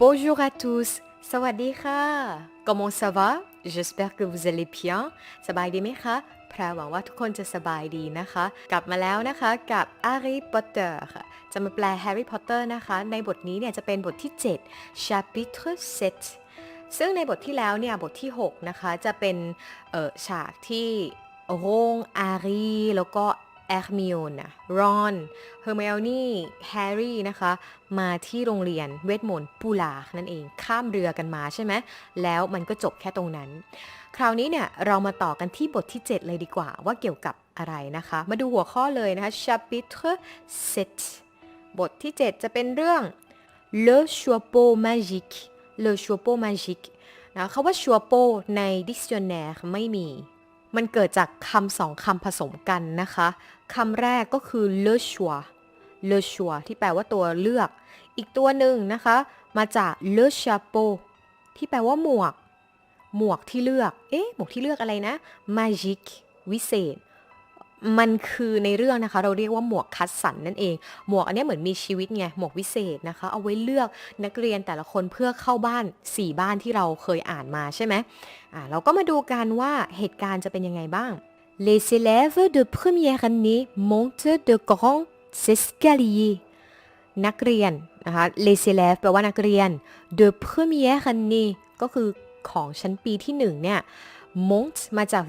Bonjour à tous สวัสดีค่ะ Comment ça va J'espère que vous allez bien สบายดีไหมคะแพรหวังว่าทุกคนจะสบายดีนะคะ กลับมาแล้วนะคะกับ Harry Potter ค่ะ จะมาแปล Harry Potter นะคะ ในบทนี้เนี่ยจะเป็นบทที่ 7 chapitre 7 ซึ่งในบทที่แล้วเนี่ยบทที่ 6 นะคะ จะเป็นฉากที่โรงอารีแล้วก็ แอร์มิโอนะรอนเฮอร์เมลนี่แฮร์รี่นะคะ มาที่โรงเรียนเวทมนต์ปูลา นั่นเอง ข้ามเรือกันมาใช่ไหม แล้วมันก็จบแค่ตรงนั้น คราวนี้เนี่ย เรามาต่อกันที่บทที่ 7 เลยดีกว่า ว่าเกี่ยวกับอะไรนะคะ มาดูหัวข้อเลยนะคะ chapitre 7บทที่ 7 จะเป็นเรื่อง le chapeau magique le chapeau magique นะคาว่า chapeau ใน dictionnaire ไม่มี มันเกิดจากคำสองคำผสมกันนะคะคำแรกก็คือ le choix le choix ที่แปลว่าตัวเลือก อีกตัวหนึ่งนะคะ มาจาก le chapeau ที่แปลว่าหมวก หมวกที่เลือก เอ๊ะ หมวกที่เลือกอะไรนะ magic วิเศษ มันคือในเรื่องนะคะ เราเรียกว่าหมวกคัดสรรนั่นเอง หมวกอันนี้เหมือนมีชีวิตไงหมวกวิเศษนะคะ เอาไว้เลือกนักเรียนแต่ละคนเพื่อเข้าบ้าน 4 บ้านที่เราเคยอ่านมาใช่ไหมอ่าเราก็มาดูกันว่าเหตุการณ์จะเป็นยังไงบ้าง Les élèves de première année montent de grands escaliers นักเรียนนะคะ les élèves แปลว่านักเรียน de première année ก็คือของชั้นปีที่หนึ่งเนี่ย mont มาจาก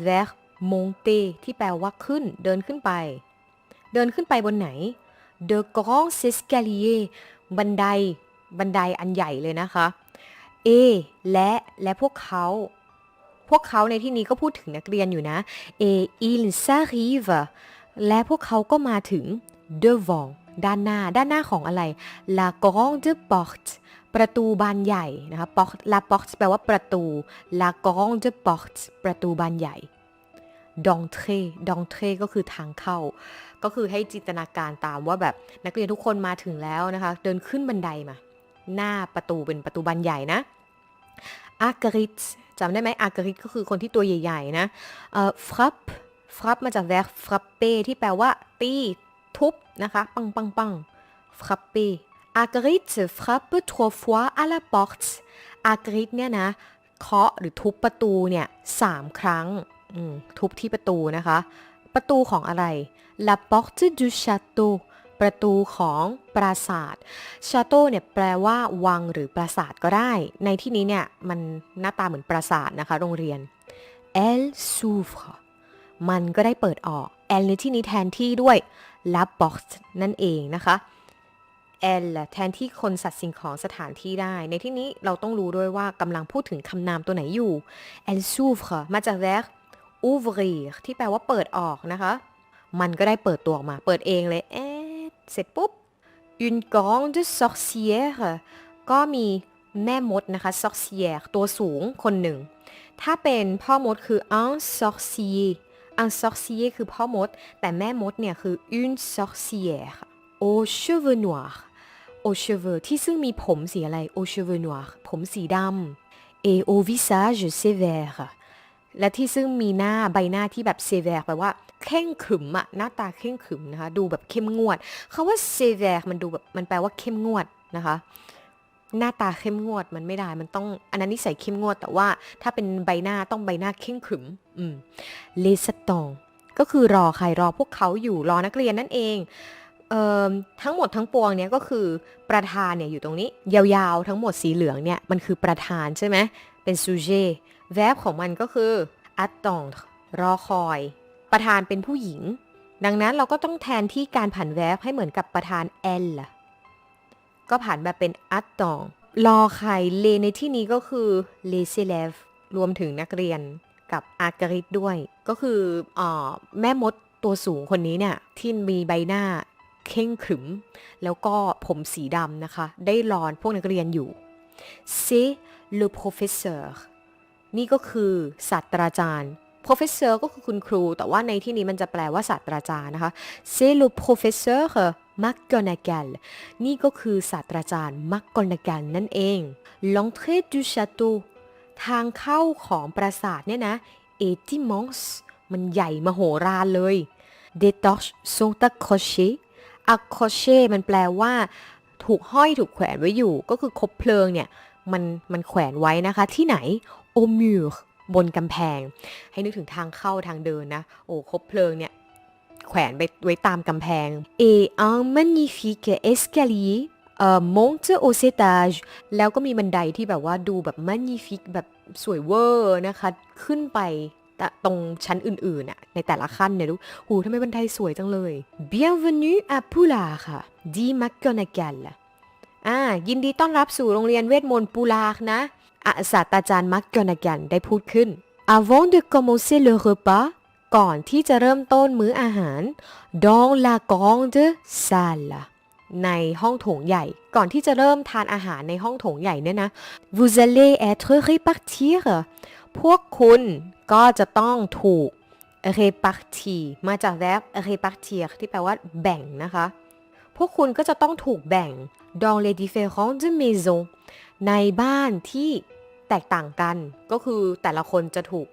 verb monter ที่แปลว่าขึ้น เดินขึ้นไป เดินขึ้นไปบนไหน de grands e s c a l i e r บันได บันไดอันใหญ่เลยนะคะ A และและพวกเขา พวกเขาในที่นี้ก็พูดถึงนักเรียนอยู่นะ A ils arrivent และพวกเขาก็มาถึง devant ด้านหน้า ด้านหน้าของอะไร la grande porte ประตูบานใหญ่นะคะ porte la porte แปลว่าประตู la grande porte ประตูบานใหญ่ d'entrée d'entrée ก็คือทางเข้า ก็คือให้จินตนาการตามว่าแบบนักเรียนทุกคนมาถึงแล้วนะคะ เดินขึ้นบันไดมา หน้าประตูเป็นประตูบานใหญ่นะอากริตจำได้ไหมอากริตก็คือคนที่ตัวใหญ่ ๆ นะเอ่อฟรับฟรับมาจาก verb frapper ที่แปลว่า ตีทุบนะคะ ปังปังปัง frapper อากริต frappe trois fois à la porte อากริตเนี่ยนะเคาะหรือทุบประตูเนี่ยสามครั้ง ทุบที่ประตูนะคะ ประตูของอะไร la porte du château ประตูของปราสาท ชาโต้เนี่ยแปลว่าวังหรือปราสาทก็ได้ ในที่นี้เนี่ยมันหน้าตาเหมือนปราสาทนะคะ โรงเรียน elle s'ouvre มันก็ได้เปิดออก elle ในที่นี้แทนที่ด้วย la porte นั่นเองนะคะ elle แทนที่คนสัตว์สิ่งของสถานที่ได้ ในที่นี้เราต้องรู้ด้วยว่ากำลังพูดถึงคำนามตัวไหนอยู่ elle s'ouvre มาจาก verb ouvrir ที่แปลว่าเปิดออกนะคะ มันก็ได้เปิดตัวออกมา เปิดเองเลย เอ๊ะ เสร็จปุ๊บ une grande sorcière ก็มีแม่มดนะคะ sorcière ตัวสูงคนหนึ่ง ถ้าเป็นพ่อมดคือ un sorcier un sorcier คือพ่อมด แต่แม่มดเนี่ยคือ une sorcière aux cheveux noirs aux cheveux ที่ซึ่งมีผมสีอะไร aux cheveux noirs ผมสีดำ et au visage sévère และที่ซึ่งมีหน้าใบหน้าที่แบบ sévère แปลว่าเข่งขึมอะหน้าตาเข่งขึมนะคะ ดูแบบเข้มงวดคาว่า sévère มันดูแบบมันแปลว่าเข้มงวดนะคะ หน้าตาเข้มงวดมันไม่ได้มันต้องอันนั้นนิสัยเข้มงวด แต่ว่าถ้าเป็นใบหน้าต้องใบหน้าเข่งขึมอืมเลสตองก็คือรอใครรอพวกเขาอยู่รอนักเรียนนั่นเองเอ่อทั้งหมดทั้งปวงเนี่ยก็คือประธานเนี่ยอยู่ตรงนี้ ยาวๆ ทั้งหมดสีเหลืองเนี่ยมันคือประธานใช่ไหมเป็นซูเจ sujet verb ของมันก็คือ attendre รอคอย ประธานเป็นผู้หญิง ดังนั้นเราก็ต้องแทนที่การผัน verb ให้เหมือนกับประธาน elle ก็ผ่านมาเป็น attendre รอใครเลในที่นี้ก็คือ les élèves รวมถึงนักเรียนกับอากริตด้วย ก็คือออแม่มดตัวสูงคนนี้เนี่ย ที่มีใบหน้าเข่งขรึม แล้วก็ผมสีดำนะคะ ได้รอนพวกนักเรียนอยู่ c'est le professeur นี่ก็คือศาสตราจารย์ professeur ก็คือคุณครู แต่ว่าในที่นี้มันจะแปลว่าศาสตราจารย์นะคะ c'est le professeur McGonagall นี่ก็คือศาสตราจารย์ McGonagall นั่นเอง l'entrée du château ทางเข้าของปราสาทเนี่ยนะ est immense มันใหญ่มโหฬารเลย des torches sont accrochées accroché มันแปลว่าถูกห้อยถูกแขวนไว้อยู่ ก็คือคบเพลิงเนี่ยมันมันแขวนไว้นะคะที่ไหน โอมิวบนกำแพง ให้นึกถึงทางเข้าทางเดินนะ โอ้คบเพลิงเนี่ย แขวนไปไว้ตามกำแพง et un magnifique escalier เอ่อ monte aux étages แล้วก็มีบันไดที่แบบว่าดูแบบ magnifique แบบสวยเวอร์นะคะ ขึ้นไปตตรงชั้นอื่นๆอะในแต่ละขั้นเนี่ยดูหูทำไมบันไดสวยจังเลย bienvenue à Pula ค่ะ dit McGonagall อ่ายินดีต้อนรับสู่โรงเรียนเวทมนต์ปูลาร์นะ ศาสตราจารย์มักกอนากันได้พูดขึ้น avant de commencer le repas ก่อนที่จะเริ่มต้นมื้ออาหาร dans la grande salle ในห้องโถงใหญ่ ก่อนที่จะเริ่มทานอาหารในห้องโถงใหญ่เนี่ยนะ vous allez être répartir พวกคุณก็จะต้องถูก répartir มาจาก verb répartir ที่แปลว่าแบ่งนะคะ พวกคุณก็จะต้องถูกแบ่ง dans les différentes maisons ในบ้านที่แตกต่างกันก็คือแต่ละคนจะถูก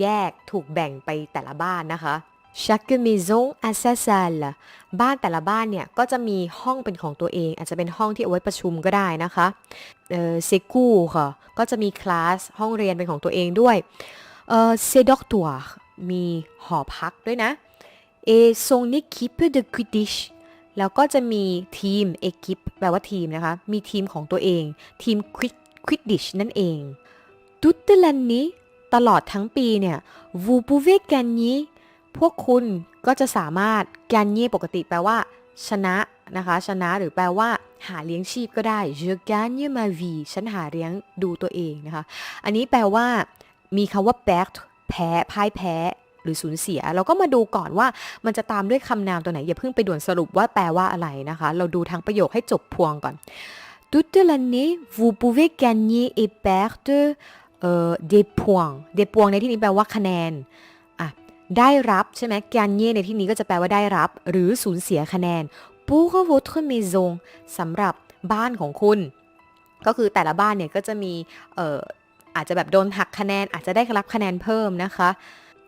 แยกถูกแบ่งไปแต่ละบ้านนะคะ chaque maison a sa salle บ้านแต่ละบ้านเนี่ย ก็จะมีห้องเป็นของตัวเอง อาจจะเป็นห้องที่เอาไว้ประชุมก็ได้นะคะเอ่อเซกูค่ะ ก็จะมีคลาสห้องเรียนเป็นของตัวเองด้วยเอ่อเซด็อกตัวมีหอพักด้วยนะ et son équipe de quidditch แล้วก็จะมีทีมเอกิปแปลว่าทีมนะคะ มีทีมของตัวเอง ทีมควิดควิดดิชนั่นเอง toute l'année ตลอดทั้งปีเนี่ย vous pouvez gagner พวกคุณก็จะสามารถ gagner ปกติแปลว่า ชนะนะคะ ชนะหรือแปลว่า หาเลี้ยงชีพก็ได้ je gagne ma vie ฉันหาเลี้ยงดูตัวเองนะคะ อันนี้แปลว่า มีคำว่า perte แพ้พ่ายแพ้ หรือสูญเสีย เราก็มาดูก่อนว่ามันจะตามด้วยคำนามตัวไหน อย่าเพิ่งไปด่วนสรุปว่าแปลว่าอะไรนะคะ เราดูทั้งประโยคให้จบพวงก่อน toute l'année vous pouvez gagner et perdre เอ่อ des points des points ในที่นี้แปลว่าคะแนนอะได้รับใช่ไหม gagner ในที่นี้ก็จะแปลว่าได้รับ หรือสูญเสียคะแนน pour votre maison สำหรับบ้านของคุณ ก็คือแต่ละบ้านเนี่ยก็จะมีเอ่ออาจจะแบบโดนหักคะแนนอาจจะได้รับคะแนนเพิ่มนะคะ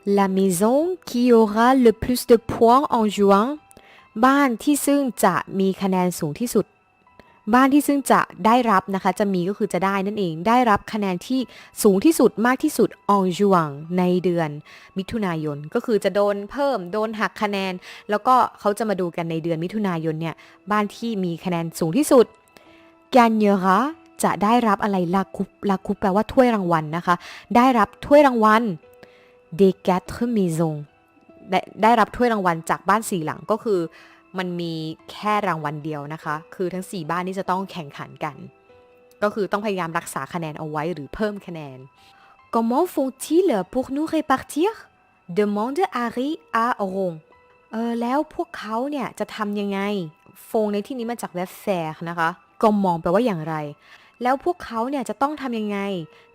La maison qui aura le plus de points en juin บ้านที่ซึ่งจะมีคะแนนสูงที่สุด บ้านที่ซึ่งจะได้รับนะคะ จะมีก็คือจะได้นั่นเอง ได้รับคะแนนที่สูงที่สุดมากที่สุด en juin ในเดือน มิถุนายน ก็คือจะโดนเพิ่ม โดนหักคะแนน แล้วก็เขาจะมาดูกันในเดือนมิถุนายนเนี่ย บ้านที่มีคะแนนสูงที่สุด gagnera จะได้รับอะไรลาคุปลาคุปแปลว่าถ้วยรางวัลนะคะ ได้รับถ้วยรางวัล des quatre maisons ได้ได้รับถ้วยรางวัลจากบ้านสี่หลังก็คือ มันมีแค่รางวัลเดียวนะคะ คือทั้ง 4 บ้านนี้จะต้องแข่งขันกัน ก็คือต้องพยายามรักษาคะแนนเอาไว้หรือเพิ่มคะแนน Comment font-ils pour nous répartir demande Harry à Ron เออแล้วพวกเขาเนี่ยจะทำยังไง ฟงในที่นี้มาจาก verb faire นะคะก็มองแปว่าอย่างไร แล้วพวกเขาเนี่ยจะต้องทำยังไง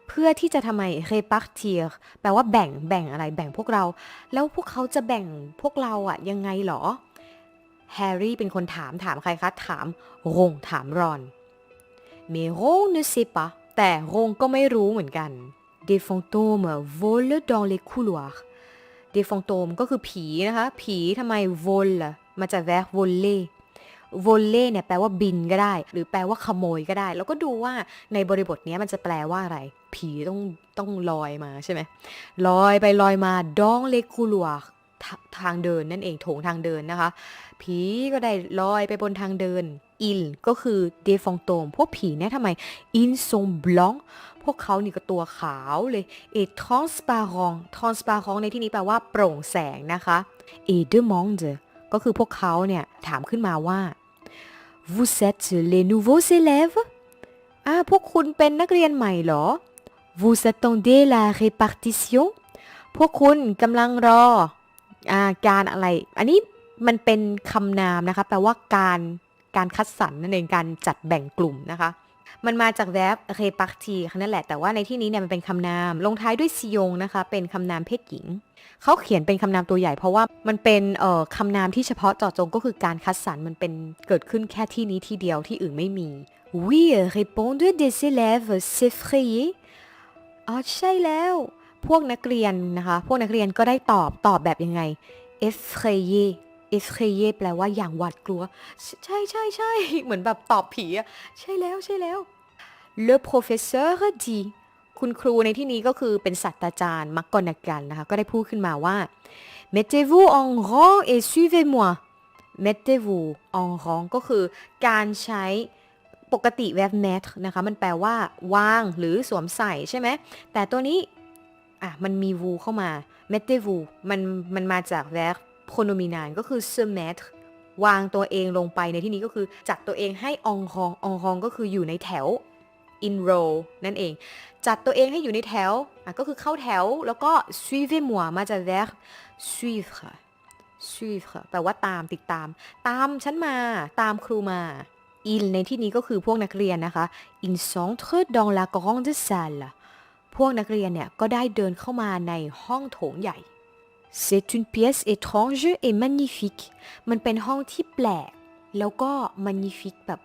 เพื่อที่จะทำไม répartir แปลว่าแบ่งแบ่งอะไรแบ่งพวกเรา แล้วพวกเขาจะแบ่งพวกเราอะยังไงหรอ แฮร์รี่เป็นคนถามถามใครคะ ถามรงถามรอน mais Ron ne sait pas แต่รงก็ไม่รู้เหมือนกัน des fantômes volent dans les couloirs des fantômes ก็คือผีนะคะ ผีทำไม vol ล่ะมาจาก verb voler voler เนี่ยแปลว่าบินก็ได้ หรือแปลว่าขโมยก็ได้ แล้วก็ดูว่าในบริบทนี้มันจะแปลว่าอะไร ผีต้องต้องลอยมาใช่ไหมลอยไปลอยมา dans les couloirs ทางเดินนั่นเองโถงทางเดินนะคะ ผีก็ได้ลอยไปบนทางเดิน il ก็คือ des fantômes พวกผีเนี่ยทำไม ils sont blancs พวกเขานี่ก็ตัวขาวเลย et transparent transparent ในที่นี้แปลว่าโปร่งแสงนะคะ et demande ก็คือพวกเขาเนี่ยถามขึ้นมาว่า vous êtes les nouveaux élèves อ่าพวกคุณเป็นนักเรียนใหม่เหรอ vous attendez la répartition พวกคุณกำลังรออาการอะไร อันนี้มันเป็นคำนามนะคะ แปลว่าการการคัดสรรนั่นเองการจัดแบ่งกลุ่มนะคะ มันมาจาก verb répartir นั่นแหละแต่ว่าในที่นี้เนี่ยมันเป็นคำนาม ลงท้ายด้วยซียงนะคะ เป็นคำนามเพศหญิง เขาเขียนเป็นคำนามตัวใหญ่เพราะว่ามันเป็นเอ่อคำนามที่เฉพาะเจาะจงก็คือการคัดสรรมันเป็นเกิดขึ้นแค่ที่นี้ที่เดียวที่อื่นไม่มี Oui répondent des élèves s'effrayer อ๋อใช่แล้ว พวกนักเรียนนะคะ พวกนักเรียนก็ได้ตอบตอบแบบยังไง effrayer effrayé แปลว่าอย่างหวาดกลัว ใช่ใช่ใช่เหมือนแบบตอบผีอะใช่แล้วใช่แล้ว le professeur dit คุณครูในที่นี้ก็คือเป็นศาสตราจารย์มักกอนากันนะคะ ก็ได้พูดขึ้นมาว่า mettez-vous en rang et suivez-moi mettez-vous en rang ก็คือการใช้ปกติ verb mettre นะคะ มันแปลว่าวางหรือสวมใส่ใช่ไหม แต่ตัวนี้อะมันมี vous เข้ามา mettez-vous มันมันมาจาก verb pronominal ก็คือ se mettre วางตัวเองลงไปในที่นี้ก็คือจัดตัวเองให้ en rang en rang ก็คืออยู่ในแถว in row นั่นเอง จัดตัวเองให้อยู่ในแถวก็คือเข้าแถว แล้วก็ suivez-moi มาจาก verb suivre suivre แปลว่าตามติดตาม ตามฉันมา ตามครูมา il ในที่นี้ก็คือพวกนักเรียนนะคะ il s'entre dans la grande salle พวกนักเรียนเนี่ยก็ได้เดินเข้ามาในห้องโถงใหญ่ c'est une pièce étrange et magnifique มันเป็นห้องที่แปลก แล้วก็ magnifique แบบ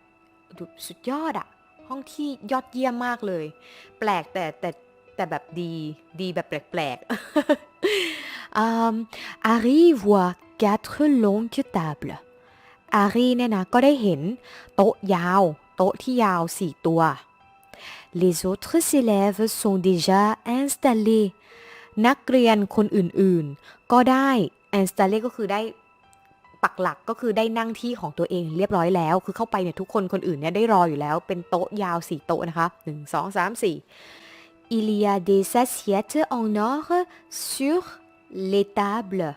สุดยอดอะห้องที่ยอดเยี่ยมมากเลย แปลกแต่แต่แต่แบบดี ดีแบบแปลกๆ Harry voit quatre longues tables Harry เนี่ยนะก็ได้เห็นโต๊ะยาว โต๊ะที่ยาวสี่ตัว Les autres élèves sont déjà installés นักเรียนคนอื่นๆ ก็ได้ installé ก็คือได้ปักหลักก็คือได้นั่งที่ของตัวเองเรียบร้อยแล้ว คือเข้าไปเนี่ยทุกคนคนอื่นเนี่ยได้รออยู่แล้ว เป็นโต๊ะยาวสี่โต๊ะนะคะ1 2 3 4 Il y a des assiettes en or sur les tables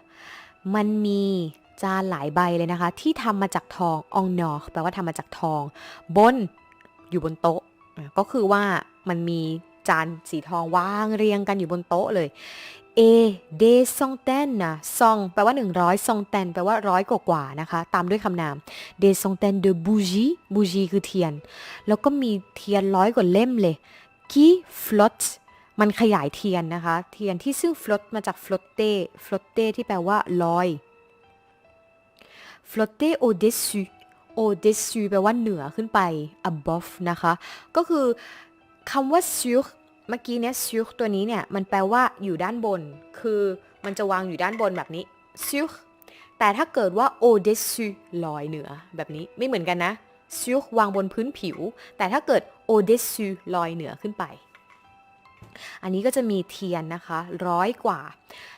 มันมีจานหลายใบเลยนะคะ ที่ทำมาจากทอง en or แปลว่าทำมาจากทอง บนอยู่บนโต๊ะ ก็คือว่ามันมี จานสีทองวางเรียงกันอยู่บนโต๊ะเลยเอเดซองเตนนะซองแปลว่า 100ซองเตนแปลว่าร้อยกว่าๆนะคะ ตามด้วยคำนามเดซองเตนเดบูจีบูจีคือเทียน แล้วก็มีเทียนร้อยกว่าเล่มเลยกีฟลอตมันขยายเทียนนะคะ เทียนที่ซึ่งฟลอตมาจากฟลอตเต้ฟลอตเต้ที่แปลว่าลอย flotter au-dessus au-dessus แปลว่าเหนือขึ้นไป above นะคะ ก็คือ คำว่า sur เมื่อกี้เนี่ย sur ตัวนี้เนี่ยมันแปลว่าอยู่ด้านบน คือมันจะวางอยู่ด้านบนแบบนี้ sur แต่ถ้าเกิดว่า au-dessus ลอยเหนือแบบนี้ไม่เหมือนกันนะ sur วางบนพื้นผิว แต่ถ้าเกิด au-dessus ลอยเหนือขึ้นไป อันนี้ก็จะมีเทียนนะคะร้อยกว่า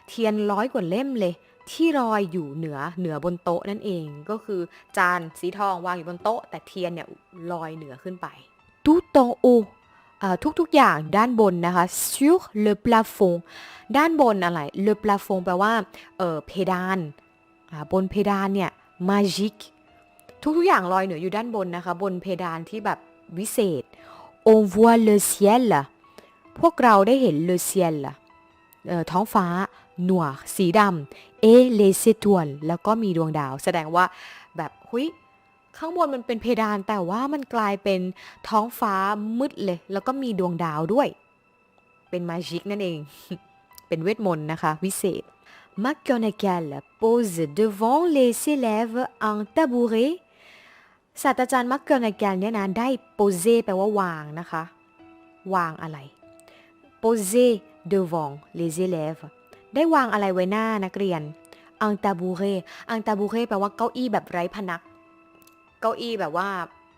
เทียนร้อยกว่าเล่มเลย ที่ลอยอยู่เหนือเหนือบนโต๊ะนั่นเองก็คือจานสีทองวางอยู่บนโต๊ะ แต่เทียนเนี่ยลอยเหนือขึ้นไป tout en haut ทุกๆอย่างด้านบนนะคะ sur le plafond ด้านบนอะไร le plafond แปลว่าเออเพดานบนเพดานเนี่ย magique ทุกๆอย่างลอยเหนืออยู่ด้านบนนะคะ บนเพดานที่แบบวิเศษ on voit le ciel พวกเราได้เห็น le ciel เอ่อท้องฟ้า noir สีดำ et les étoiles แล้วก็มีดวงดาว แสดงว่าแบบ หุย ข้างบนมันเป็นเพดานแต่ว่ามันกลายเป็นท้องฟ้ามืดเลย แล้วก็มีดวงดาวด้วย เป็นมาจิกนั่นเอง เป็นเวทมนต์นะคะ วิเศษ McGonagall pose devant les élèves un tabouret ศาสตราจารย์มักเกิลในแกนเนี่ยนะได้ pose แปลว่าวางนะคะ วางอะไร pose devant les élèves ได้วางอะไรไว้หน้านักเรียน un tabouret un tabouret แปลว่าเก้าอี้แบบไร้พนัก เก้าอี้แบบว่า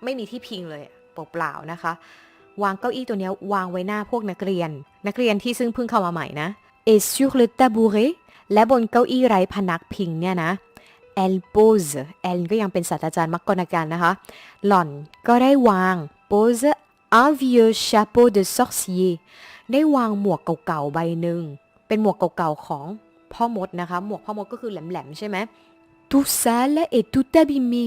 ไม่มีที่พิงเลยเปล่าๆนะคะ วางเก้าอี้ตัวนี้วางไว้หน้าพวกนักเรียน นักเรียนที่ซึ่งเพิ่งเข้ามาใหม่นะ et sur le tabouret และบนเก้าอี้ไร้พนักพิงเนี่ยนะ elle pose elle ก็ยังเป็นศาสตราจารย์มักกอนาการนะคะ หล่อนก็ได้วาง pose un vieux chapeau de sorcier ได้วางหมวกเก่าๆใบหนึ่ง เป็นหมวกเก่าๆของพ่อมดนะคะ หมวกพ่อมดก็คือแหลมๆใช่ไหม tout sale et tout abîmé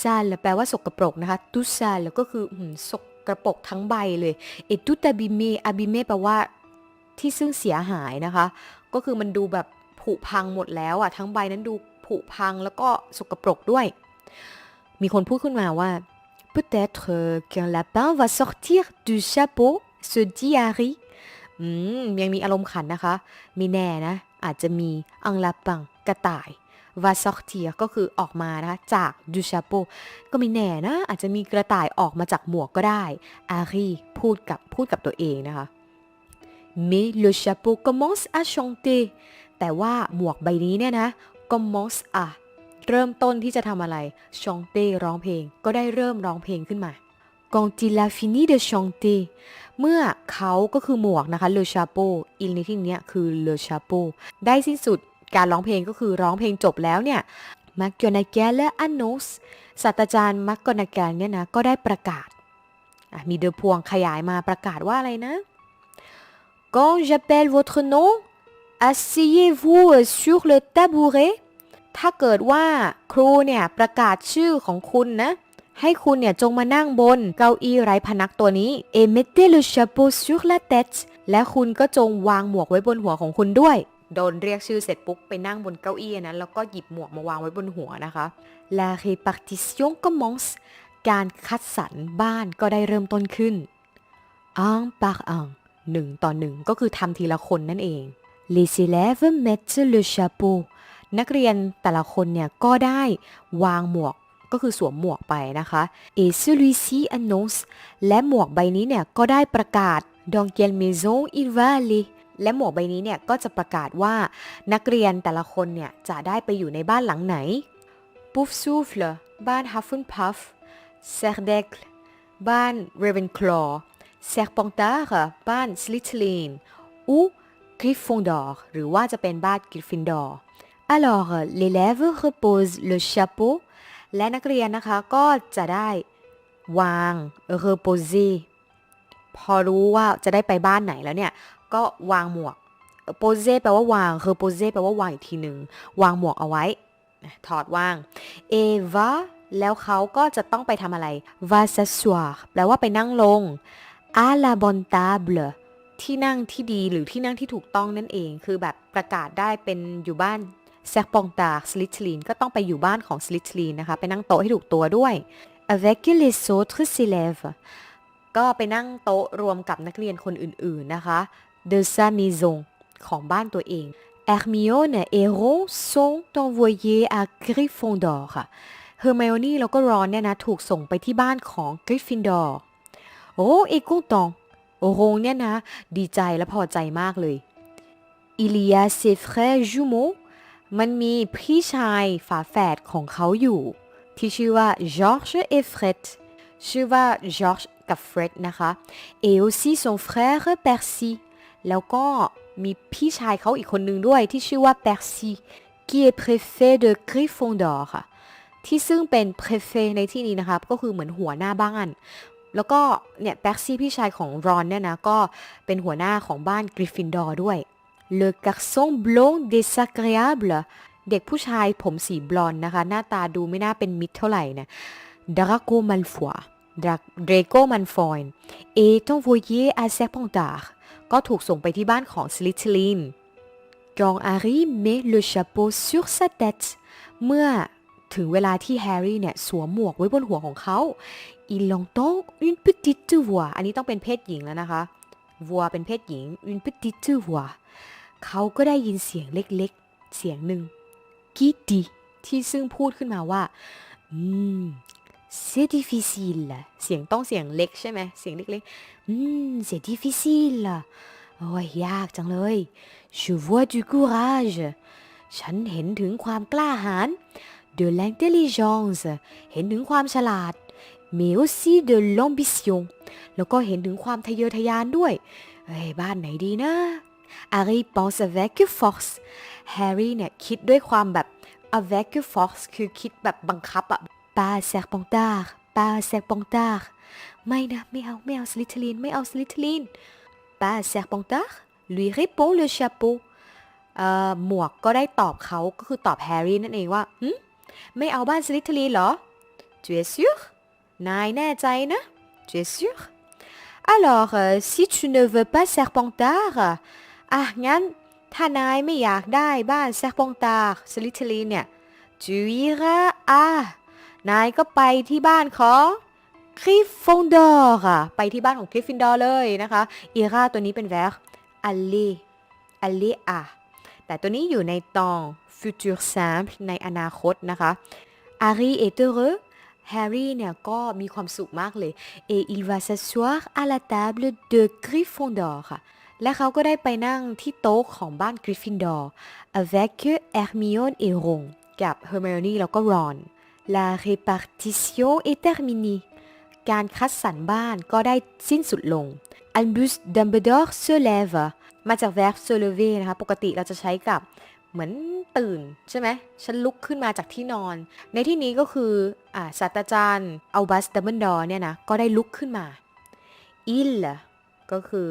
sale แปลว่าสกปรกนะคะ tout sale ก็คือสกปรกทั้งใบเลย et tout abîmé abîmé แปลว่าที่ซึ่งเสียหายนะคะ ก็คือมันดูแบบผุพังหมดแล้วอะทั้งใบนั้นดูผุพังแล้วก็สกปรกด้วย มีคนพูดขึ้นมาว่า peut-être qu'un lapin va sortir du chapeau se diary อืมยังมีอารมณ์ขันนะคะ มีแน่นะ อาจจะมีอังลาปังกระต่าย va sortir ก็คือออกมานะคะจาก du chapeau ก็มีแน่นะ อาจจะมีกระต่ายออกมาจากหมวกก็ได้ Harry พูดกับพูดกับตัวเองนะคะ mais le chapeau commence à chanter แต่ว่าหมวกใบนี้เนี่ยนะ commence à เริ่มต้นที่จะทำอะไร chanter ร้องเพลง ก็ได้เริ่มร้องเพลงขึ้นมา quand il a fini de chanter เมื่อเขาก็คือหมวกนะคะ le chapeau il ในที่เนี้ยคือ le chapeau ได้สิ้นสุด การร้องเพลงก็คือร้องเพลงจบแล้วเนี่ย McGonagall annonce ศาสตราจารย์ McGonagall เนี่ยนะก็ได้ประกาศมีเดอพวงขยายมาประกาศว่าอะไรนะ Quand j'appelle votre nom asseyez-vous sur le tabouret ถ้าเกิดว่าครูเนี่ยประกาศชื่อของคุณนะ ให้คุณเนี่ยจงมานั่งบนเก้าอี้ไร้พนักตัวนี้ et mettez le chapeau sur la tête และคุณก็จงวางหมวกไว้บนหัวของคุณด้วย โดนเรียกชื่อเสร็จปุ๊บไปนั่งบนเก้าอี้นั้น แล้วก็หยิบหมวกมาวางไว้บนหัวนะคะ La répartition commence การคัดสรรบ้านก็ได้เริ่มต้นขึ้น un par un หนึ่งต่อหนึ่งก็คือทำทีละคนนั่นเอง Les élèves mettent le chapeau นักเรียนแต่ละคนเนี่ยก็ได้วางหมวกก็คือสวมหมวกไปนะคะ et celui-ci annonce และหมวกใบนี้เนี่ยก็ได้ประกาศ dans quelle maison il va aller และหมวกใบนี้เนี่ยก็จะประกาศว่านักเรียนแต่ละคนเนี่ยจะได้ไปอยู่ในบ้านหลังไหน Pouf souffle บ้าน Hufflepuff Cercle บ้าน Ravenclaw s e r p e n t a r บ้าน Slytherin ou Gryffondor หรือว่าจะเป็นบ้าน Gryffindor Alors l'élève repose le chapeau และนักเรียนนะคะก็จะได้วาง reposer พอรู้ว่าจะได้ไปบ้านไหนแล้วเนี่ย ก็วางหมวก pose แปลว่าวาง reposer แปลว่าวางอีกทีหนึ่งวางหมวกเอาไว้ถอดวาง et va แล้วเขาก็จะต้องไปทำอะไร va s'asseoir แปลว่าไปนั่งลง à la bonne table ที่นั่งที่ดีหรือที่นั่งที่ถูกต้องนั่นเอง คือแบบประกาศได้เป็นอยู่บ้าน s e r p e n t a r Slytherin ก็ต้องไปอยู่บ้านของ Slytherin นะคะ ไปนั่งโต๊ะให้ถูกตัวด้วย avec les autres élèves ก็ไปนั่งโต๊ะรวมกับนักเรียนคนอื่นๆนะคะ de sa maison ของบ้านตัวเอง Hermione et Ron sont envoyés à Gryffondor ค่ะ Hermione แล้วก็ Ron เนี่ยนะถูกส่งไปที่บ้านของ Gryffindor Ron est content Ron เนี่ยนะดีใจและพอใจมากเลย Il y a ses frères jumeaux มันมีพี่ชายฝาแฝดของเขาอยู่ ที่ชื่อว่า George et Fred ชื่อว่า George กับ Fred นะคะ et aussi son frère Percy แล้วก็มีพี่ชายเขาอีกคนนึงด้วยที่ชื่อว่า Percy qui est préfet de Gryffondor ค่ะ ที่ซึ่งเป็น préfet ในที่นี้นะคะก็คือเหมือนหัวหน้าบ้าน แล้วก็เนี่ย Percy พี่ชายของ Ron เนี่ยนะ ก็เป็นหัวหน้าของบ้าน Gryffindor ด้วย Le garçon blond désagréable เด็กผู้ชายผมสีบลอนนะคะ หน้าตาดูไม่น่าเป็นมิตรเท่าไหร่นะ Draco Malfoy Draco Malfoy est envoyé à Serpentard ก็ถูกส่งไปที่บ้านของ Slytherin Quand Harry met le chapeau sur sa tête เมื่อถึงเวลาที่แฮร์รี่เนี่ยสวมหมวกไว้บนหัวของเขา il entend une petite voix อันนี้ต้องเป็นเพศหญิงแล้วนะคะ voix เป็นเพศหญิง une petite voix เขาก็ได้ยินเสียงเล็กๆ เสียงหนึ่งกีดีที่ซึ่งพูดขึ้นมาว่า อืม c'est difficile เสียงต้องเสียงเล็กใช่ไหมเสียงเล็กๆอืม c'est difficile โอ้ยยากจังเลย je vois du courage ฉันเห็นถึงความกล้าหาญ de l'intelligence เห็นถึงความฉลาด mais aussi de l'ambition แล้วก็เห็นถึงความทะเยอทะยานด้วยเอ้ยบ้านไหนดีนะ Harry pense avec force Harry เนี่ยคิดด้วยความแบบ avec force คือคิดแบบบังคับอะ pas serpentard pas serpentard ไม่นะไม่เอาไม่เอาสลิทลินไม่เอาสลิทลิน pas serpentard lui répond le chapeau เอ่อหมวกก็ได้ตอบเขาก็คือตอบแฮร์รี่นั่นเองว่าหึไม่เอาบ้านสลิทลินเหรอ tu es sûr นายแน่ใจนะ tu es sûr alors si tu ne veux pas serpentard อะงั้นถ้านายไม่อยากได้บ้านแซกปองตาสลิทลีนเนี่ยจูอีระอะ นายก็ไปที่บ้านของคริฟฟงดอร์ค่ะ ไปที่บ้านของคริฟฟินดอร์เลยนะคะอีราตัวนี้เป็นแวร์อัลเลอัลเลอะแต่ตัวนี้อยู่ในตอง futur simple ในอนาคตนะคะ Harry est heureux Harry เนี่ยก็มีความสุขมากเลย et il va s'asseoir à la table de Gryffondor ค่ะ และเขาก็ได้ไปนั่งที่โต๊ะของบ้านกริฟฟินดอร์ avec Hermione et Ron กับ Hermione แล้วก็ Ron La répartition est terminée การคัดสรรบ้านก็ได้สิ้นสุดลง Albus Dumbledore se lève มาจาก verb se lever นะคะ ปกติเราจะใช้กับเหมือนตื่นใช่ไหม ฉันลุกขึ้นมาจากที่นอน ในที่นี้ก็คืออ่าศาสตราจารย์อัลบัสดัมเบิลดอร์เนี่ยนะ ก็ได้ลุกขึ้นมา il ก็คือ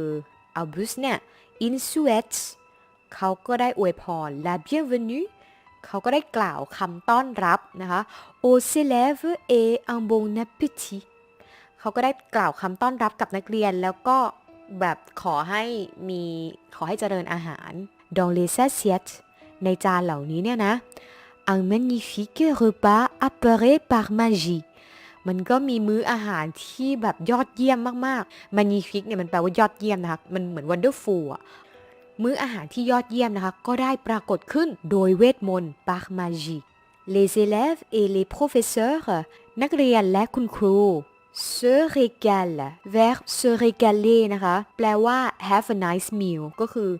อัลบัสเนี่ย in souhaite เขาก็ได้อวยพร la bienvenue เขาก็ได้กล่าวคำต้อนรับนะคะ au élèves et un bon appétit เขาก็ได้กล่าวคำต้อนรับกับนักเรียนแล้วก็แบบขอให้มีขอให้เจริญอาหาร dans les assiettes ในจานเหล่านี้เนี่ยนะ un magnifique repas apparaît par magie มันก็มีมื้ออาหารที่แบบยอดเยี่ยมมากๆ magnifique เนี่ยมันแปลว่ายอดเยี่ยมนะคะ มันเหมือน wonderful อะ มื้ออาหารที่ยอดเยี่ยมนะคะ ก็ได้ปรากฏขึ้นโดยเวทมนต์ par magie les élèves et les professeurs นักเรียนและคุณครู se régale verb se régaler นะคะ แปลว่า have a nice meal ก็คือ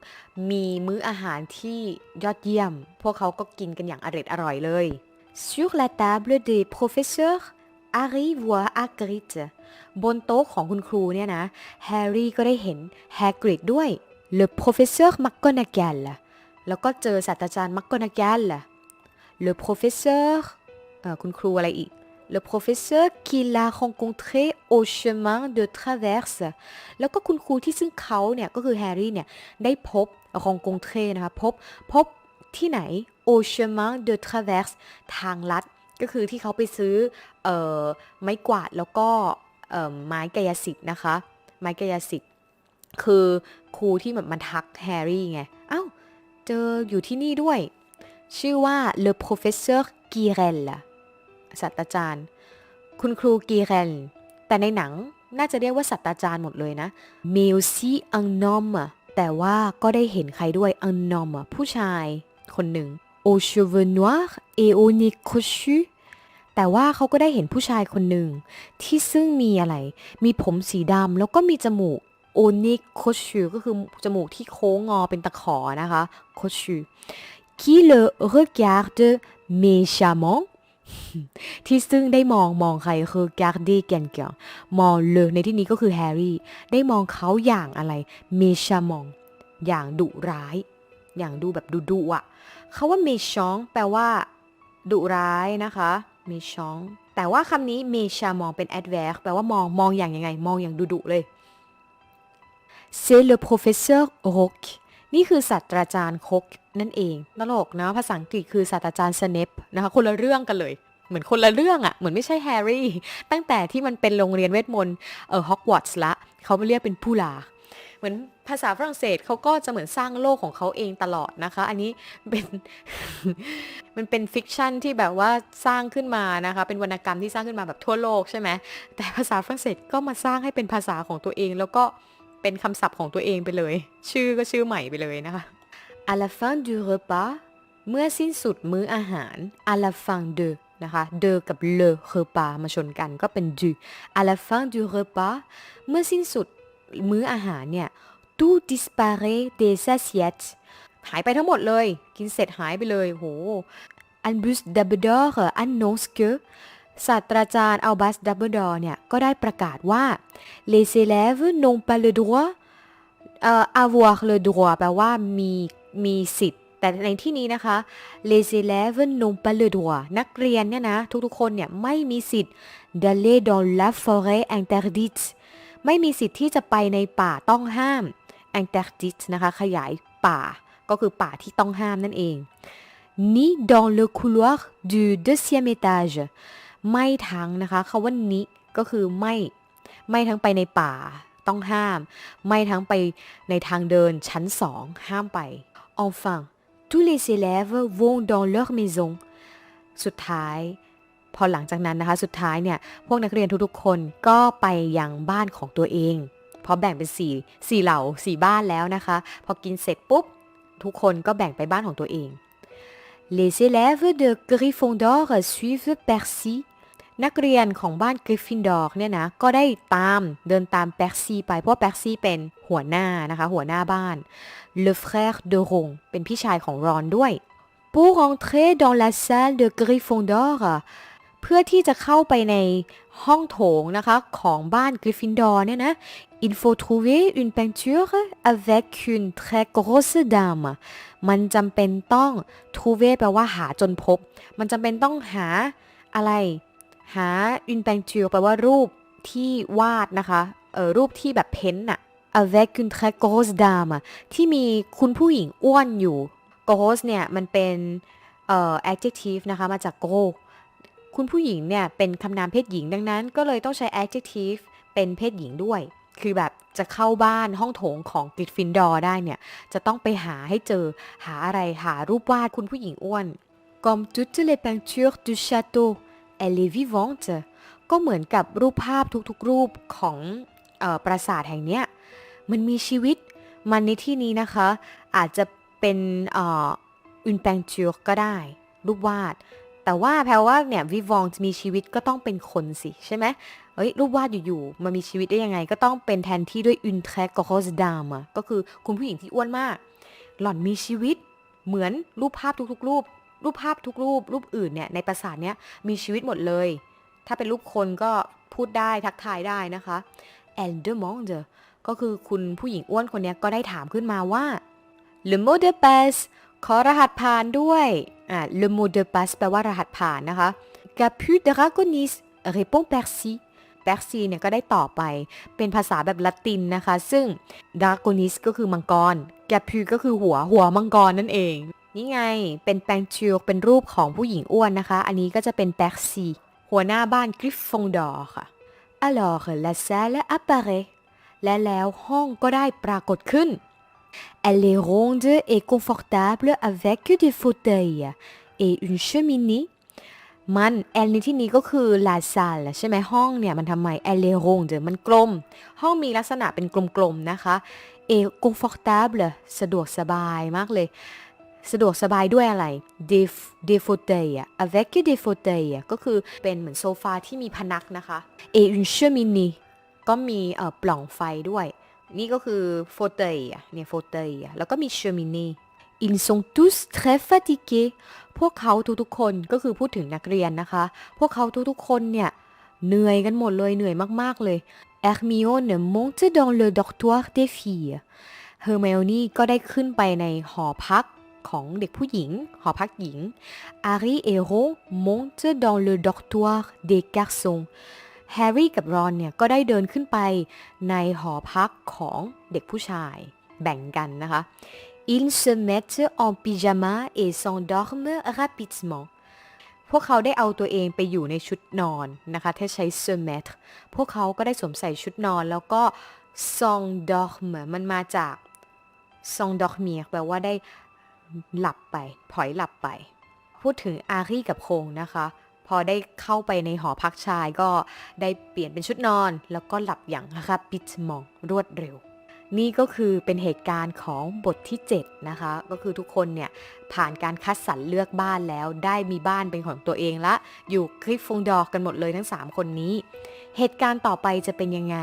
มีมื้ออาหารที่ยอดเยี่ยม พวกเขาก็กินกันอย่างอร็ดอร่อยเลย sur la table des professeurs Harry voit Hagrid บนโต๊ะของคุณครูเนี่ยนะแฮร์รี่ก็ได้เห็น Hagrid ด้วย le professeur McGonagall แล้วก็เจอศาสตราจารย์ McGonagall le professeur เอ่อคุณครูอะไรอีก le professeur qui l'a rencontré au chemin de traverse แล้วก็คุณครูที่ซึ่งเขาเนี่ยก็คือแฮร์รี่เนี่ยได้พบ rencontré นะคะพบพบที่ไหน au chemin de traverse ทางลัด ก็คือที่เขาไปซื้อเอ่อไม้กวาดแล้วก็เอ่อไม้กายสิทธิ์นะคะ ไม้กายสิทธิ์ คือครูที่แบบมาทักแฮร์รี่ไง เอ้า เจออยู่ที่นี่ด้วย ชื่อว่า le professeur Quirrell ศาสตราจารย์ คุณครูกีเรลแต่ในหนังน่าจะเรียกว่าศาสตราจารย์หมดเลยนะ m e l s i un homme แต่ว่าก็ได้เห็นใครด้วย un homme ผู้ชายคนหนึ่ง au cheveux noirs et au nez crochu แต่ว่าเขาก็ได้เห็นผู้ชายคนหนึ่งที่ซึ่งมีอะไร มีผมสีดำแล้วก็มีจมูก au nez crochu ก็คือจมูกที่โค้งงอเป็นตะขอนะคะ crochu qui le regarde méchamment ที่ซึ่งได้มองมองใครคือ garde quelqu'un มองเลในที่นี้ก็คือแฮร์รี่ ได้มองเขาอย่างอะไร méchamment อย่างดุร้าย อย่างดูแบบดุดุอะเขาว่า méchant แปลว่า ดุร้ายนะคะ méchant แต่ว่าคำนี้ méchamment เป็น adverb แปลว่ามองมองอย่างยังไง มองอย่างดุดุเลย c'est le professeur Rock นี่คือศาสตราจารย์คกนั่นเองตลกนะภาษาอังกฤษคือศาสตราจารย์สเนปนะคะคนละเรื่องกันเลย เหมือนคนละเรื่องอะ่ะ เหมือนไม่ใช่แฮร์รี่ ตั้งแต่ที่มันเป็นโรงเรียนเวทมนต์เออฮอกวอตส์ละ เขาเรียกเป็นผู้ลา เหมือนภาษาฝรั่งเศสเขาก็จะเหมือนสร้างโลกของเขาเองตลอดนะคะ อันนี้เป็น มันเป็นฟิกชันที่แบบว่าสร้างขึ้นมานะคะ เป็นวรรณกรรมที่สร้างขึ้นมาแบบทั่วโลกใช่ไหมแต่ภาษาฝรั่งเศสก็มาสร้างให้เป็นภาษาของตัวเองแล้วก็ เป็นคำศัพท์ของตัวเองไปเลย ชื่อก็ชื่อใหม่ไปเลยนะคะ à la fin du repas เมื่อสิ้นสุดมื้ออาหาร à la fin de นะคะ de กับ le repas มาชนกันก็เป็น du à la fin du repas เมื่อสิ้นสุดมื้ออาหารเนี่ย tout disparaît des assiettes หายไปทั้งหมดเลย กินเสร็จหายไปเลยโห Albus Dumbledore annonce que ศาสตราจารย์อัลบัสดับเบิลดอร์เนี่ย ก็ได้ประกาศว่า les élèves n'ont pas le droit เอ่อ avoir le droit แปลว่ามีมีสิทธิ์แต่ในที่นี้นะคะ les élèves n'ont pas le droit นักเรียนเนี่ยนะ ทุกๆคนเนี่ย ไม่มีสิทธิ์ d'aller dans la forêt interdite ไม่มีสิทธิ์ที่จะไปในป่าต้องห้าม interdite นะคะ ขยายป่า ก็คือป่าที่ต้องห้ามนั่นเอง ni dans le couloir du deuxième étage ไม่ทั้งนะคะคาว่านิก็คือไม่ไม่ทั้งไปในป่าต้องห้าม ไม่ทั้งไปในทางเดินชั้นสองห้ามไป enfin tous les élèves vont dans leur maison สุดท้าย พอหลังจากนั้นนะคะ สุดท้ายเนี่ย พวกนักเรียนทุกๆคนก็ไปยังบ้านของตัวเองเพราะแบ่งเป็นสี่สี่เหล่าสี่บ้านแล้วนะคะ พอกินเสร็จปุ๊บ ทุกคนก็แบ่งไปบ้านของตัวเอง Les élèves de Gryffondor suivent Percy นักเรียนของบ้านกริฟฟินดอร์เนี่ยนะก็ได้ตามเดินตามเป r ร์ซี่ไปเพราะว่าเป r ร์ซี่เป็นหัวหน้านะคะ หัวหน้าบ้าน Le frère de Ron เป็นพี่ชายของรอนด้วย pour entrer dans la salle de Gryffondor เพื่อที่จะเข้าไปในห้องโถงนะคะของบ้านกริฟฟินดอร์เนี่ยนะ il faut trouver une peinture avec une très grosse dame มันจำเป็นต้อง trouver แปลว่าหาจนพบ มันจำเป็นต้องหาอะไร หา une peinture แปลว่ารูปที่วาดนะคะเออรูปที่แบบเพ้นท์น่ะ avec une très grosse dame อะที่มีคุณผู้หญิงอ้วนอยู่ gross เนี่ยมันเป็นเอ่อ adjective นะคะมาจาก gro คุณผู้หญิงเนี่ยเป็นคำนามเพศหญิงดังนั้น ก็เลยต้องใช้ adjective เป็นเพศหญิงด้วย คือแบบจะเข้าบ้านห้องโถงของกริฟฟินดอร์ได้เนี่ย จะต้องไปหาให้เจอหาอะไรหารูปวาดคุณผู้หญิงอ้วน comme toutes les peintures du château elle est vivante ก็เหมือนกับรูปภาพทุกๆรูปของออปราสาทแห่งเนี้ยมันมีชีวิตมันในที่นี้นะคะ อาจจะเป็นอ่อ une peinture ก็ได้ รูปวาด แต่ว่าแปลว่าเนี่ย vivant มีชีวิตก็ต้องเป็นคนสิใช่ไหมเฮ้ยรูปวาดอยู่ๆมันมีชีวิตได้ยังไง ก็ต้องเป็นแทนที่ด้วย une très grosse dame อะก็คือคุณผู้หญิงที่อ้วนมาก หล่อนมีชีวิตเหมือนรูปภาพทุกๆ รูป รูปภาพทุกรูป รูปอื่นเนี่ยในปราสาทเนี้ยมีชีวิตหมดเลย ถ้าเป็นรูปคนก็พูดได้ทักทายได้นะคะ elle demande ก็คือคุณผู้หญิงอ้วนคนเนี้ยก็ได้ถามขึ้นมาว่า le mot de passe ขอรหัสผ่านด้วยอ่า le mot de passe แปลว่ารหัสผ่านนะคะ capu draconis répond Percy Percy เนี่ยก็ได้ตอบไปเป็นภาษาแบบละตินนะคะ ซึ่ง draconis ก็คือมังกร capu ก็คือหัวหัวมังกรนั่นเอง นี่ไง เป็นแปงชิวเป็นรูปของผู้หญิงอ้วนนะคะ อันนี้ก็จะเป็น Percy หัวหน้าบ้านกริฟฟงดอร์ค่ะ alors la salle apparaît และแล้วห้องก็ได้ปรากฏขึ้น Elle est ronde et confortable avec des fauteuils et une cheminée มันแอลในที่นี้ก็คือ la salle ใช่ไหมห้องเนี่ยมันทำไม Elle est ronde มันกลม ห้องมีลักษณะเป็นกลมๆนะคะ et confortable สะดวกสบายมากเลย สะดวกสบายด้วยอะไร des des fauteuils อะ avec des fauteuils อะก็คือเป็นเหมือนโซฟาที่มีพนักนะคะ et une cheminée ก็มีอ่อปล่องไฟด้วย นี่ก็คือ f a u t e i l เนี่ย fauteuil อะแล้วก็มี cheminée ils sont tous très fatigués พวกเขาทุกๆคนก็คือพูดถึงนักเรียนนะคะ พวกเขาทุกๆคนเนี่ยเหนื่อยกันหมดเลยเหนื่อยมากๆเลย Hermione monte dans le dortoir des filles Hermione ก็ได้ขึ้นไปในหอพัก ของเด็กผู้หญิง หอพักหญิง Harry et Ron montent dans le dortoir des garçons แฮร์รี่กับรอนเนี่ยก็ได้เดินขึ้นไปในหอพักของเด็กผู้ชาย แบ่งกันนะคะ Ils se mettent en pyjama et s'endorment rapidement พวกเขาได้เอาตัวเองไปอยู่ในชุดนอนนะคะถ้าใช้ se mettre พวกเขาก็ได้สวมใส่ชุดนอนแล้วก็ s'endorme มันมาจาก s'endormir แปลว่าได้ หลับไปผอยหลับไป พูดถึงอารีกับโคงนะคะ พอได้เข้าไปในหอพักชายก็ได้เปลี่ยนเป็นชุดนอน แล้วก็หลับอย่างรับปิดมองรวดเร็ว นี่ก็คือเป็นเหตุการณ์ของบทที่ 7 นะคะ ก็คือทุกคนเนี่ย ผ่านการคัดสรรเลือกบ้านแล้วได้มีบ้านเป็นของตัวเองละ อยู่คลิปฟงดอกกันหมดเลยทั้ง 3 คนนี้ เหตุการณ์ต่อไปจะเป็นยังไง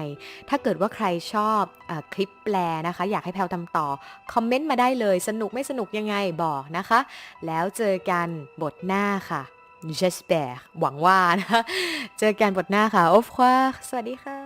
ถ้าเกิดว่าใครชอบอคลิปแปลนะคะ อยากให้แพลวทำต่อ คอมเมนต์มาได้เลยสนุกไม่สนุกยังไงบอกนะคะ แล้วเจอกันบทหน้าค่ะ j'espère หวังว่านะคะเจอกันบทหน้าค่ะ au revoir สวัสดีค่ะ